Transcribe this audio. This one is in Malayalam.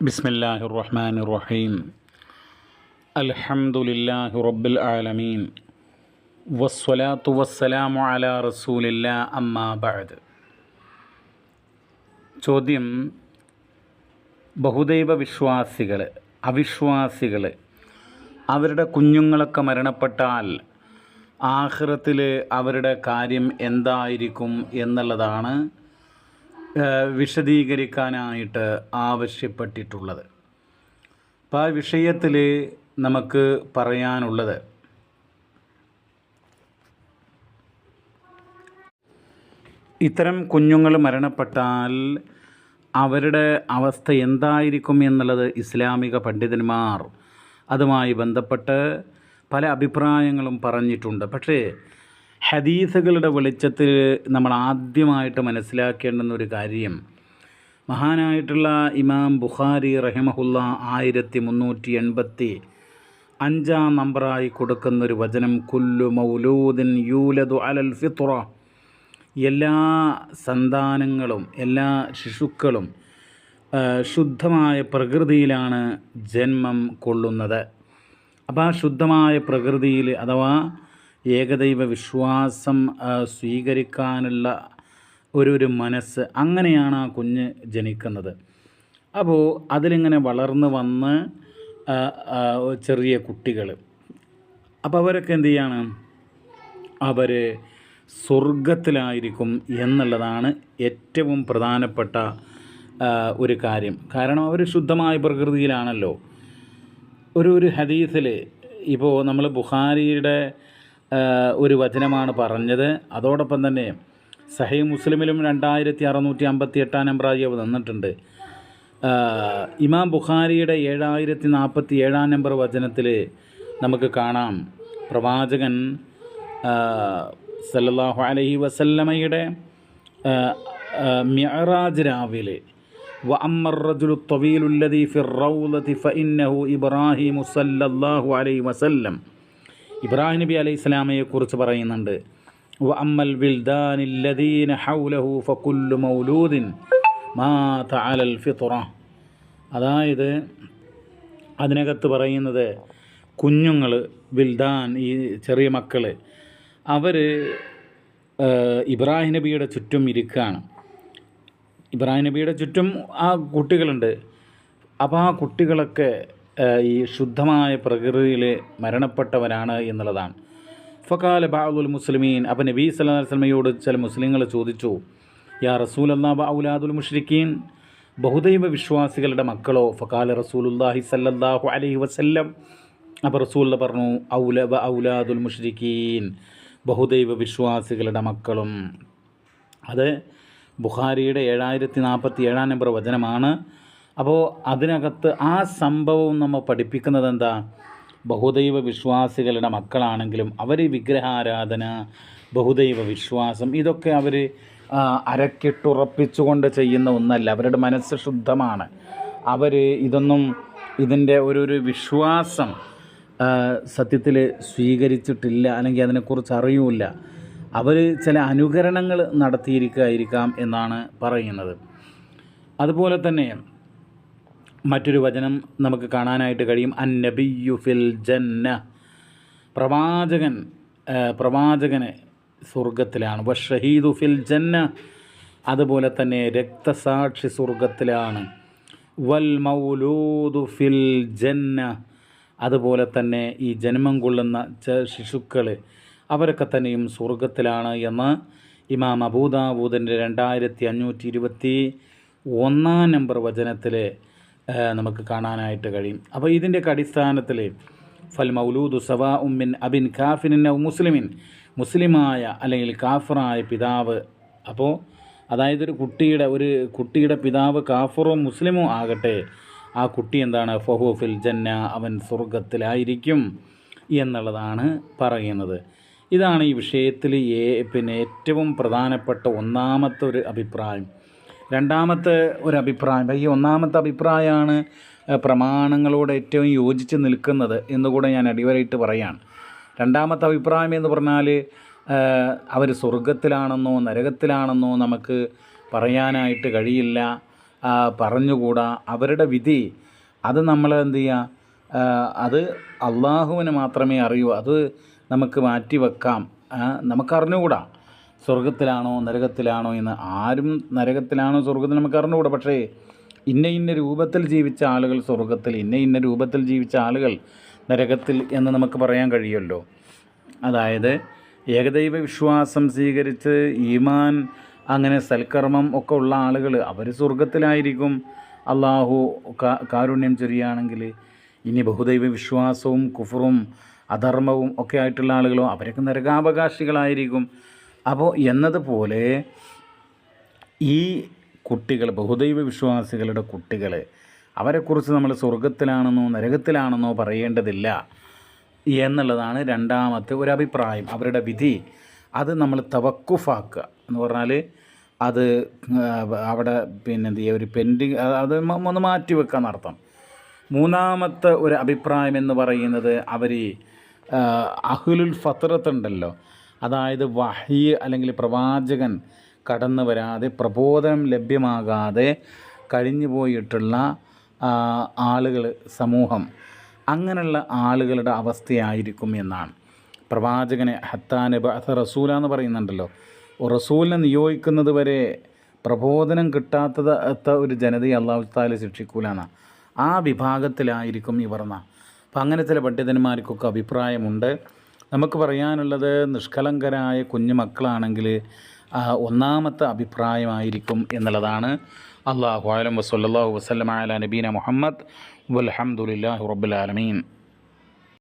بسم الله الرحمن الرحيم الحمد لله رب العالمين والصلاة والسلام على رسول الله أما بعد ചോദ്യം ബഹുദൈവ വിശ്വാസികൾ അവിശ്വാസികൾ അവരുടെ കുഞ്ഞുങ്ങളൊക്കെ മരണപ്പെട്ടാൽ ആഹ്റത്തിൽ അവരുടെ കാര്യം എന്തായിരിക്കും എന്നുള്ളതാണ് ഏഹ്, വിശദീകരിക്കാനായിട്ട് ആവശ്യപ്പെട്ടിട്ടുള്ളത്. അപ്പോൾ ആ വിഷയത്തിൽ നമുക്ക് പറയാനുള്ളത് ഇത്തരം കുഞ്ഞുങ്ങൾ മരണപ്പെട്ടാൽ അവരുടെ അവസ്ഥ എന്തായിരിക്കും എന്നുള്ളത് ഇസ്ലാമിക പണ്ഡിതന്മാർ അതുമായി ബന്ധപ്പെട്ട് പല അഭിപ്രായങ്ങളും പറഞ്ഞിട്ടുണ്ട്. പക്ഷേ ഹദീസുകളുടെ വെളിച്ചത്തിൽ നമ്മൾ ആദ്യമായിട്ട് മനസ്സിലാക്കേണ്ടുന്ന ഒരു കാര്യം മഹാനായിട്ടുള്ള ഇമാം ബുഖാരി റഹിമഹുല്ല ആയിരത്തി മുന്നൂറ്റി എൺപത്തി അഞ്ചാം നമ്പറായി കൊടുക്കുന്നൊരു വചനം കുല്ലു മൗലൂദിൻ യൂലദു അലൽ ഫിത്ര എല്ലാ സന്താനങ്ങളും എല്ലാ ശിശുക്കളും ശുദ്ധമായ പ്രകൃതിയിലാണ് ജന്മം കൊള്ളുന്നത്. അപ്പോൾ ആ ശുദ്ധമായ പ്രകൃതിയിൽ അഥവാ ഏകദൈവ വിശ്വാസം സ്വീകരിക്കാനുള്ള ഒരു ഒരു മനസ്സ് അങ്ങനെയാണ് ആ കുഞ്ഞ് ജനിക്കുന്നത്. അപ്പോൾ അതിലിങ്ങനെ വളർന്ന് വന്ന് ചെറിയ കുട്ടികൾ അപ്പോൾ അവരൊക്കെ എന്ത് ചെയ്യാണ്? അവർ സ്വർഗത്തിലായിരിക്കും എന്നുള്ളതാണ് ഏറ്റവും പ്രധാനപ്പെട്ട ഒരു കാര്യം. കാരണം അവർ ശുദ്ധമായ പ്രകൃതിയിലാണല്ലോ. ഒരു ഒരു ഹദീസിൽ ഇപ്പോൾ നമ്മൾ ബുഖാരിയുടെ ഒരു വചനമാണ് പറഞ്ഞത്. അതോടൊപ്പം തന്നെ സഹൈ മുസ്ലിമിലും രണ്ടായിരത്തി അറുന്നൂറ്റി അമ്പത്തി എട്ടാം നമ്പറായി അവ തന്നിട്ടുണ്ട് ഇമാം ബുഖാരിയുടെ ഏഴായിരത്തി നാൽപ്പത്തി ഏഴാം നമ്പർ വചനത്തിൽ നമുക്ക് കാണാം. പ്രവാചകൻ സല്ലാഹു അലഹി വസല്ലമയുടെ മിയറാജ് രാവിലെ വ അമ്മർ ഫിർ റൗലതി ഫ ഇന്നഹു സല്ലല്ലാഹു അലൈഹി വസല്ലം ഇബ്രാഹിം നബി അലൈഹി ഇസ്ലാമയെക്കുറിച്ച് പറയുന്നുണ്ട്. അമ്മൽ ഹൗലഹു മൗലൂദിൻ അതായത് അതിനകത്ത് പറയുന്നത് കുഞ്ഞുങ്ങൾ വിൽദാൻ ഈ ചെറിയ മക്കൾ അവർ ഇബ്രാഹിം നബിയുടെ ചുറ്റും ഇരിക്കുകയാണ്. ഇബ്രാഹിം നബിയുടെ ചുറ്റും ആ കുട്ടികളുണ്ട്. അപ്പോൾ ആ കുട്ടികളൊക്കെ ഈ ശുദ്ധമായ പ്രകൃതിയിൽ മരണപ്പെട്ടവരാണ് എന്നുള്ളതാണ്. ഫക്കാല ബാഉൽ മുസ്ലിമീൻ. അപ്പം നബി സല്ലാ വസ്ലമയോട് ചില മുസ്ലിങ്ങൾ ചോദിച്ചു യാ റസൂൽ അല്ലാ ഔലാദുൽ മുഷ്രിഖീൻ ബഹുദൈവ വിശ്വാസികളുടെ മക്കളോ? ഫക്കാല റസൂലുല്ലാഹി സല്ലാഹു അലൈഹി വസല്ലം. അപ്പോൾ റസൂൽ പറഞ്ഞു ഔല ബ ഔലാദുൽ മുഷ്രിഖീൻ ബഹുദൈവ വിശ്വാസികളുടെ മക്കളും. അത് ബുഖാരിയുടെ ഏഴായിരത്തി നാൽപ്പത്തി ഏഴാം നമ്പർ വചനമാണ്. അപ്പോൾ അതിനകത്ത് ആ സംഭവവും നമ്മൾ പഠിപ്പിക്കുന്നത് എന്താ ബഹുദൈവ വിശ്വാസികളുടെ മക്കളാണെങ്കിലും അവർ വിഗ്രഹാരാധന ബഹുദൈവ വിശ്വാസം ഇതൊക്കെ അവർ അരക്കിട്ടുറപ്പിച്ചുകൊണ്ട് ചെയ്യുന്ന ഒന്നല്ല. അവരുടെ മനസ്സ് ശുദ്ധമാണ്. അവർ ഇതൊന്നും ഇതിന്റെ ഒരു ഒരു വിശ്വാസം സത്യത്തിൽ സ്വീകരിച്ചിട്ടില്ല അല്ലെങ്കിൽ അതിനെക്കുറിച്ച് അറിയൂല അവർ ചില അനുകരണങ്ങൾ നടത്തിയിരിക്കായിരിക്കാം എന്നാണ് പറയുന്നത്. അതുപോലെ തന്നെ മറ്റൊരു വചനം നമുക്ക് കാണാനായിട്ട് കഴിയും. അൻ നബിയു ഫിൽ ജന്ന. പ്രവാചകൻ പ്രവാചകന് സ്വർഗത്തിലാണ് വഷഹീദു ഫിൽ ജന്ന. അതുപോലെ തന്നെ രക്തസാക്ഷി സ്വർഗത്തിലാണ് വൽ മൗലൂദു ഫിൽ ജന്ന. അതുപോലെ തന്നെ ഈ ജന്മം കൊള്ളുന്ന ശിശുക്കൾ അവരൊക്കെ തന്നെയും സ്വർഗത്തിലാണ് എന്ന് ഇമാം അബൂദാബൂദിന്റെ രണ്ടായിരത്തി അഞ്ഞൂറ്റി ഇരുപത്തി ഒന്നാം നമ്പർ വചനത്തിൽ നമുക്ക് കാണാനായിട്ട് കഴിയും. അപ്പോൾ ഇതിന്റെയൊക്കെ അടിസ്ഥാനത്തിൽ ഫൽ മൗലൂദു സവാ ഉമ്മിൻ അബിൻ കാഫിൻ മുസ്ലിമിൻ. മുസ്ലിമായ അല്ലെങ്കിൽ കാഫറായ പിതാവ്. അപ്പോൾ അതായത് ഒരു കുട്ടിയുടെ ഒരു കുട്ടിയുടെ പിതാവ് കാഫറോ മുസ്ലിമോ ആകട്ടെ ആ കുട്ടി എന്താണ്? ഫഹു ഫിൽ ജന്ന അവൻ സ്വർഗത്തിലായിരിക്കും എന്നുള്ളതാണ് പറയുന്നത്. ഇതാണ് ഈ വിഷയത്തിൽ ഏ പിന്നെ ഏറ്റവും പ്രധാനപ്പെട്ട ഒന്നാമത്തെ ഒരു അഭിപ്രായം. രണ്ടാമത്തെ ഒരു അഭിപ്രായം ഈ ഒന്നാമത്തെ അഭിപ്രായമാണ് പ്രമാണങ്ങളോട് ഏറ്റവും യോജിച്ച് നിൽക്കുന്നത് എന്നുകൂടെ ഞാൻ അടിവരയിട്ട് പറയാണ്. രണ്ടാമത്തെ അഭിപ്രായം എന്ന് പറഞ്ഞാൽ അവർ സ്വർഗത്തിലാണെന്നോ നരകത്തിലാണെന്നോ നമുക്ക് പറയാനായിട്ട് കഴിയില്ല. പറഞ്ഞുകൂടാ. അവരുടെ വിധി അത് നമ്മൾ എന്ത് ചെയ്യുക അത് അള്ളാഹുവിന് മാത്രമേ അറിയൂ. അത് നമുക്ക് മാറ്റി വെക്കാം ആ, നമുക്ക് അറിഞ്ഞുകൂടാ സ്വർഗത്തിലാണോ നരകത്തിലാണോ എന്ന് ആരും നരകത്തിലാണോ സ്വർഗത്തിൽ നമുക്ക് അറിഞ്ഞുകൂടാ. പക്ഷേ ഇന്ന ഇന്ന രൂപത്തിൽ ജീവിച്ച ആളുകൾ സ്വർഗത്തിൽ ഇന്ന ഇന്ന രൂപത്തിൽ ജീവിച്ച ആളുകൾ നരകത്തിൽ എന്ന് നമുക്ക് പറയാൻ കഴിയുമല്ലോ. അതായത് ഏകദൈവ വിശ്വാസം സ്വീകരിച്ച് ഈമാൻ അങ്ങനെ സൽക്കർമ്മം ഒക്കെ ഉള്ള ആളുകൾ അവർ സ്വർഗത്തിലായിരിക്കും അള്ളാഹു കാരുണ്യം ചൊരിയാണെങ്കിൽ ഇനി ബഹുദൈവ വിശ്വാസവും കുഫറും അധർമ്മവും ഒക്കെ ആയിട്ടുള്ള ആളുകളോ അവരൊക്കെ നരകാവകാശികളായിരിക്കും. അപ്പോൾ എന്നതുപോലെ ഈ കുട്ടികൾ ബഹുദൈവ വിശ്വാസികളുടെ കുട്ടികൾ അവരെക്കുറിച്ച് നമ്മൾ സ്വർഗത്തിലാണെന്നോ നരകത്തിലാണെന്നോ പറയേണ്ടതില്ല എന്നുള്ളതാണ് രണ്ടാമത്തെ ഒരു അഭിപ്രായം അവരുടെ വിധി. അത് നമ്മൾ തവക്കുഫാക്കുക എന്ന് പറഞ്ഞാൽ അത് അവിടെ പിന്നെ എന്ത് ചെയ്യുക ഒരു പെൻഡിങ് അത് ഒന്ന് മാറ്റി വെക്കുക എന്നർത്ഥം മൂന്നാമത്തെ ഒരു അഭിപ്രായം എന്ന് പറയുന്നത് അവർ അഹുലുൽ ഫത്രത്ത് ഉണ്ടല്ലോ അതായത് വഹി അല്ലെങ്കിൽ പ്രവാചകൻ കടന്നു വരാതെ പ്രബോധനം ലഭ്യമാകാതെ കഴിഞ്ഞു പോയിട്ടുള്ള ആളുകൾ സമൂഹം അങ്ങനെയുള്ള ആളുകളുടെ അവസ്ഥയായിരിക്കും എന്നാണ്. പ്രവാചകനെ ഹത്താന് ബഅഥ റസൂല എന്ന് പറയുന്നുണ്ടല്ലോ. റസൂലിനെ നിയോഗിക്കുന്നത് വരെ പ്രബോധനം കിട്ടാത്തത് ത്ത ഒരു ജനതയെ അള്ളാഹു താല ശിക്ഷിക്കൂലാണ് ആ വിഭാഗത്തിലായിരിക്കും ഇവർന്ന അപ്പം അങ്ങനെ ചില പണ്ഡിതന്മാർക്കൊക്കെ അഭിപ്രായമുണ്ട്. നമുക്ക് പറയാനുള്ളത് നിഷ്കളങ്കരായ കുഞ്ഞു മക്കളാണെങ്കിൽ ഒന്നാമത്തെ അഭിപ്രായമായിരിക്കും എന്നുള്ളതാണ്. അള്ളാഹു ആലം വസ്ലാഹു വസ്ലം അല നബീന മുഹമ്മദ്. വലഹമുല്ലാ റബ്ബുലാലമീൻ